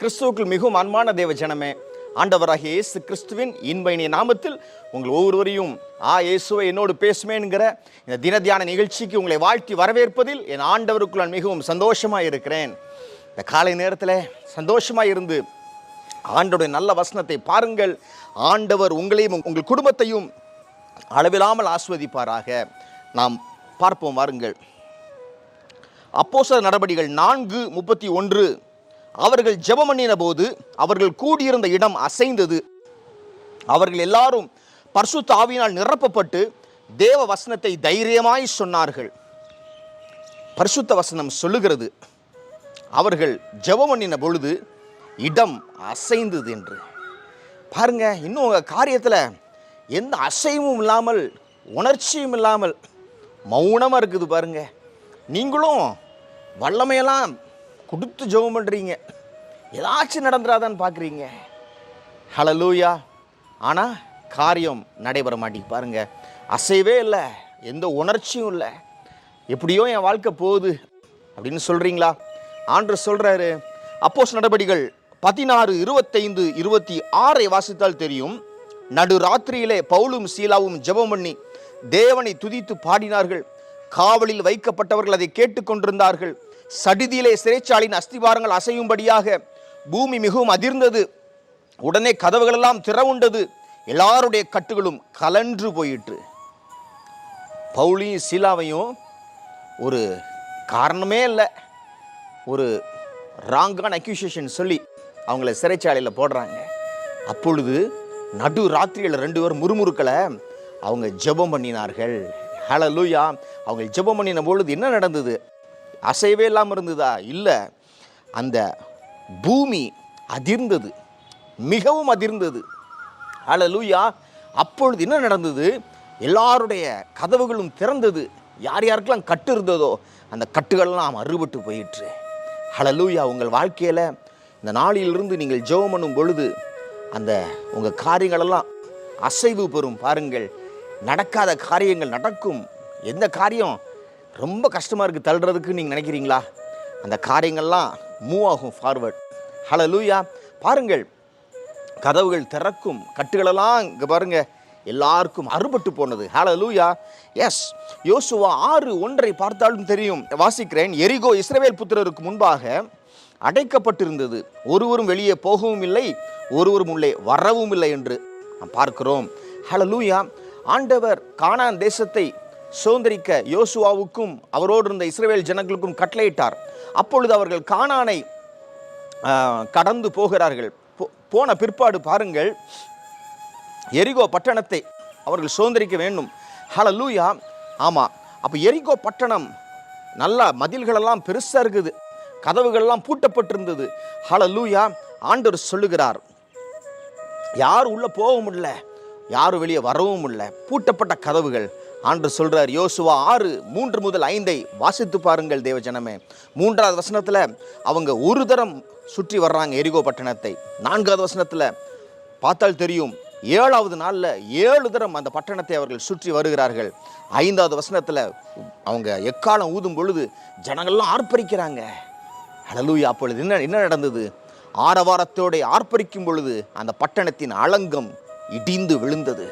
கிறிஸ்துவுக்குள் மிகவும் அன்பான தேவ ஜனமே ஆண்டவராகிய இயேசு கிறிஸ்துவின் இன்ப நாமத்தில் உங்கள் ஒவ்வொருவரையும் ஆ இயேசுவை என்னோடு பேசுமேங்கிற இந்த தினத்தியான நிகழ்ச்சிக்கு உங்களை வாழ்த்தி வரவேற்பதில் என் ஆண்டவருக்குள் நான் மிகவும் சந்தோஷமாக இருக்கிறேன். இந்த காலை நேரத்தில் சந்தோஷமாக இருந்து ஆண்டவருடைய நல்ல வசனத்தை பாருங்கள். ஆண்டவர் உங்களையும் உங்கள் குடும்பத்தையும் அளவில்லாமல் ஆஸ்வதிப்பாராக. நாம் பார்ப்போம் வாருங்கள். அப்போஸ்தலர் நடபடிகள் நான்கு முப்பத்தி ஒன்று அவர்கள் ஜெபம் பண்ணின போது அவர்கள் கூடியிருந்த இடம் அசைந்தது. அவர்கள் எல்லாரும் பரிசுத்த தாவினால் நிரப்பப்பட்டு தேவ வசனத்தை தைரியமாய் சொன்னார்கள். பரிசுத்த வசனம் சொல்லுகிறது அவர்கள் ஜெபம் பண்ணின பொழுது இடம் அசைந்தது என்று. பாருங்க இன்னும் உங்கள் காரியத்தில் எந்த அசைவும் இல்லாமல் உணர்ச்சியும் இல்லாமல் மௌனமாக இருக்குது பாருங்க. நீங்களும் வல்லமையெல்லாம் கொடுத்து ஜெபம் பண்ணுறீங்க ஏதாச்சும் நடந்துடாதான்னு பார்க்குறீங்க ஹலலூயா ஆனால் காரியம் நடைபெற மாட்டேங்க பாருங்க அசைவே இல்லை எந்த உணர்ச்சியும் இல்லை. எப்படியோ என் வாழ்க்கை போகுது அப்படின்னு சொல்கிறீங்களா ஆண்டு சொல்கிறாரு அப்போஸ் நடபடிகள் பதினாறு இருபத்தைந்து இருபத்தி ஆறை வாசித்தால் தெரியும். நடு ராத்திரியிலே பவுலும் சீலாவும் ஜெபம் பண்ணி தேவனை துதித்து பாடினார்கள். காவலில் வைக்கப்பட்டவர்கள் அதை கேட்டுக்கொண்டிருந்தார்கள். சடிதியிலே சிறைச்சாலின் அஸ்திவாரங்கள் அசையும்படியாக பூமி மிகவும் அதிர்ந்தது. உடனே கதவுகளெல்லாம் திறவுண்டது. எல்லாருடைய கட்டுகளும் கலன்று போயிற்று. பவுலியும் சீலாவையும் ஒரு காரணமே இல்லை. ஒரு ராங்கான அக்யூசியேஷன் சொல்லி அவங்கள சிறைச்சாலையில் போடுறாங்க. அப்பொழுது நடு ராத்திரியில் ரெண்டு பேர் முறுமுறுக்களை அவங்க ஜெபம் பண்ணினார்கள். ஹalleluya அவங்க ஜெபம் பண்ணின பொழுது என்ன நடந்தது? அசைவே இல்லாமல் இருந்ததா? இல்லை. அந்த பூமி அதிர்ந்தது. மிகவும் அதிர்ந்தது. ஹalleluya. அப்பொழுது என்ன நடந்தது? எல்லாருடைய கதவுகளும் திறந்தது. யார் யாருக்கெல்லாம் கட்டு இருந்ததோ அந்த கட்டுகள்லாம் அறுபட்டு போயிற்று. ஹலலூயா உங்கள் வாழ்க்கையில் இந்த நாளிலிருந்து நீங்கள் ஜெபம் பண்ணும் பொழுது அந்த உங்கள் காரியங்களெல்லாம் அசைவு பெறும். பாருங்கள் நடக்காத காரியங்கள் நடக்கும். எந்த காரியம்? ரொம்ப கஷ்டமாக இருக்குது தள்ளுறதுக்கு நீங்கள் நினைக்கிறீங்களா? அந்த காரியங்கள்லாம் மூவ் ஆகும் ஃபார்வர்ட் லூயா பாருங்கள் கதவுகள் திறக்கும் கட்டுகளெல்லாம் இங்கே பாருங்க எல்லாருக்கும் அறுபட்டு போனது. ஹalleluya எஸ் யோசுவா ஆறு ஒன்றை பார்த்தாலும் தெரியும். வாசிக்கிறேன். எரிகோ இஸ்ரவேல் புத்திரருக்கு முன்பாக அடைக்கப்பட்டிருந்தது. ஒருவரும் வெளியே போகவும் இல்லை ஒருவரும் உள்ளே வரவும் இல்லை என்று நாம் பார்க்கிறோம். லூயா ஆண்டவர் கானான் தேசத்தை சுதந்திரிக்க யோசுவாவுக்கும் அவரோடு இருந்த இஸ்ரேல் ஜனங்களுக்கும் கட்டளையிட்டார். அப்பொழுது அவர்கள் கானானை கடந்து போகிறார்கள். போ- போன பிற்பாடு பாருங்கள் எரிகோ பட்டணத்தை அவர்கள் சுதந்திரிக்க வேண்டும். ஹalleluya. ஆமாம் அப்போ எரிகோ பட்டணம் நல்லா மதில்களெல்லாம் பெருசாக இருக்குது. கதவுகள்லாம் பூட்டப்பட்டிருந்தது. ஹalleluya. ஆண்டவர் சொல்லுகிறார் யார் உள்ளே போக முடியல யாரும் வெளியே வரவும் இல்லை. பூட்டப்பட்ட கதவுகள் ஆண்டு சொல்கிறார் யோசுவா ஆறு மூன்று முதல் ஐந்தை வாசித்து பாருங்கள் தேவஜனமே. மூன்றாவது வசனத்தில் அவங்க ஒரு தரம் சுற்றி வர்றாங்க எரிகோ பட்டணத்தை. நான்காவது வசனத்தில் பார்த்தால் தெரியும் ஏழாவது நாளில் ஏழு தரம் அந்த பட்டணத்தை அவர்கள் சுற்றி வருகிறார்கள். ஐந்தாவது வசனத்தில் அவங்க எக்காலம் ஊதும் பொழுது ஜனங்கள்லாம் ஆர்ப்பரிக்கிறாங்க. அழலூயா அப்பொழுது என்ன என்ன நடந்தது? ஆரவாரத்தோடு ஆர்ப்பரிக்கும் பொழுது அந்த பட்டணத்தின் அலங்கம் இடிந்து விழுந்தது.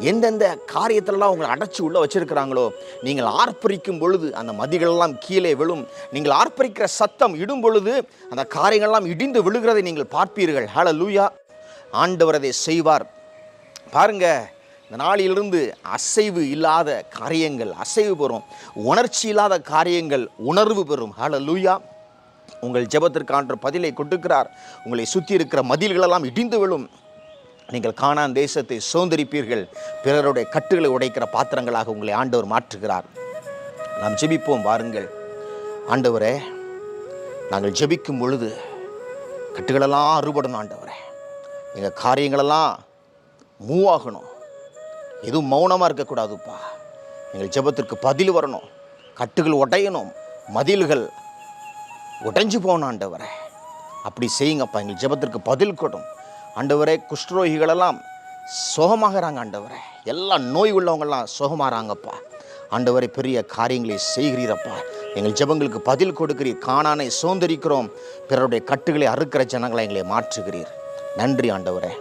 எந்தெந்த காரியத்திலலாம் உங்களை அடைச்சி உள்ளே வச்சுருக்கிறாங்களோ நீங்கள் ஆர்ப்பரிக்கும் பொழுது அந்த மதிகளெல்லாம் கீழே விழும். நீங்கள் ஆர்ப்பரிக்கிற சத்தம் இடும் பொழுது அந்த காரியங்கள்லாம் இடிந்து விழுகிறதை நீங்கள் பார்ப்பீர்கள். ஹalleluya ஆண்டவர் அதை செய்வார். பாருங்க இந்த நாளிலிருந்து அசைவு இல்லாத காரியங்கள் அசைவு பெறும். உணர்ச்சி இல்லாத காரியங்கள் உணர்வு பெறும். ஹalleluya உங்கள் ஜெபத்திற்கான பதிலை கொடுக்கிறார். உங்களை சுற்றி இருக்கிற மதில்களெல்லாம் இடிந்து விழும். நீங்கள் காணான் தேசத்தை சுதந்திரிப்பீர்கள். பிறருடைய கட்டுகளை உடைக்கிற பாத்திரங்களாக உங்களை ஆண்டவர் மாற்றுகிறார். நாம் ஜெபிப்போம் வாருங்கள். ஆண்டவரே நாங்கள் ஜெபிக்கும் பொழுது கட்டுகளெல்லாம் அறுபடணும் ஆண்டவரே. எங்கள் காரியங்களெல்லாம் மூவ் ஆகணும் எதுவும் மௌனமாக இருக்கக்கூடாதுப்பா. எங்கள் ஜெபத்திற்கு பதில் வரணும். கட்டுகள் உடையணும் மதில்கள் உடைஞ்சு போகணும் ஆண்டவரே. அப்படி செய்யுங்கப்பா எங்கள் ஜெபத்திற்கு பதில் கொடும். ஆண்டவரே குஷ்டரோகிகளெல்லாம் சுகமாகறாங்க ஆண்டவரே. எல்லா நோய் உள்ளவங்கெல்லாம் சுகமாகறாங்கப்பா. ஆண்டவரை பெரிய காரியங்களை செய்கிறீரப்பா. எங்கள் ஜெபங்களுக்கு பதில் கொடுக்கிறீர். காணானை சோந்தரிக்கிறோம் பிறருடைய கட்டுகளை அறுக்கிற ஜனங்களை எங்களை மாற்றுகிறீர். நன்றி ஆண்டவரே.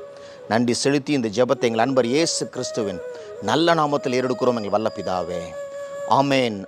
நன்றி செலுத்தி இந்த ஜெபத்தை எங்கள் அன்பர் இயேசு கிறிஸ்துவின் நல்ல நாமத்தில் ஏறெடுக்கிறோம் எங்கள் வல்ல பிதாவே ஆமேன்.